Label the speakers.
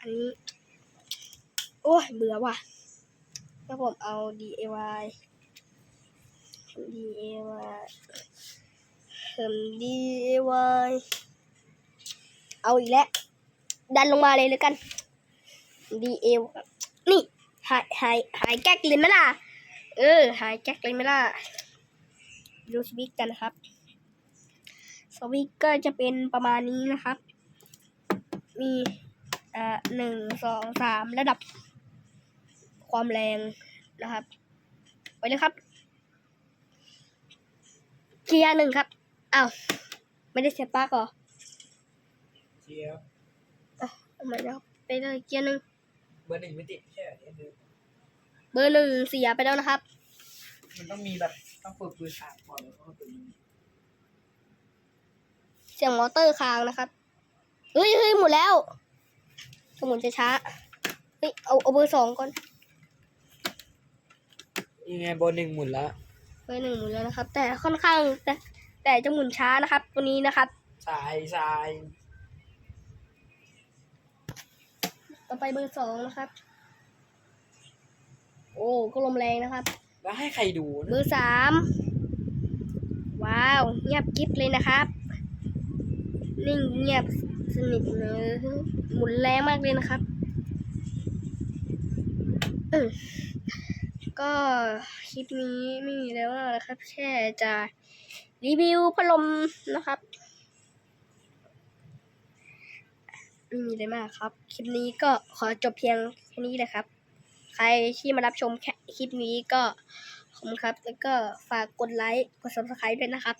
Speaker 1: อันนี้ โอ้ยเบื่อว่ะแล้วผมเอา DIY ทำ DIY ทำ DIY เอาอีกแล้ว ดันลงมาเลยแล้วกัน DIY นี่ หายหายหายแก๊กเลยไหมล่ะ เออ หายแก๊กเลยไหมล่ะ ดูสวิกกันนะครับ สวิกก็จะเป็นประมาณนี้นะครับ มี อ่าหนึ่งสองสามระดับความแรงนะครับ ไปเลยครับ เกียร์หนึ่งครับอ้าวไม่ได้เสียบปลั๊กเหรอ
Speaker 2: เชียร์
Speaker 1: ทำไมนะครับไปเลยเกียร์หนึ่ง
Speaker 2: เบอร์หนึ่งไม่ติดแค่นี้นึง
Speaker 1: เบอร์หนึ่งเสียไปแล้วนะครับ
Speaker 2: มันต้องมีแบบต้องเปิดปืนฉากก่อนแล้วก็ปืน
Speaker 1: เสียงมอเตอร์ค้างนะครับเฮ้ยเฮ้ยหมดแล้ว สมุนจะช้าเฮ้ยเอาเอาเบอร์สองก่อน
Speaker 2: ยังไงเบอร์หนึ่งหมุนแล้ว
Speaker 1: เบอร์หนึ่งหมดแล้วนะครับ แต่ค่อนข้างแต่แต่จะหมุนช้านะครับ ตัวนี้นะครับ
Speaker 2: สายสาย
Speaker 1: ต่อไปเบอร์สองนะครับ โอ้ก็ลมแรงนะครับ
Speaker 2: แล้วให้ใครดู
Speaker 1: เบอ
Speaker 2: นะ
Speaker 1: ร์สามว้าว เงียบกิ๊บเลยนะครับ นิ่งเงียบ สนิทเลยหมุนแรงมากเลยนะครับก็คลิปนี้ไม่มีแล้วนะครับ แค่จะรีวิวพัดลมนะครับไม่มีอะไรมากครับ คลิปนี้ก็ขอจบเพียงแค่นี้แหละครับ ใครที่มารับชมแค่คลิปนี้ก็ขอบคุณครับ แล้วก็ฝากกดไลค์ กด subscribe ด้วยนะครับ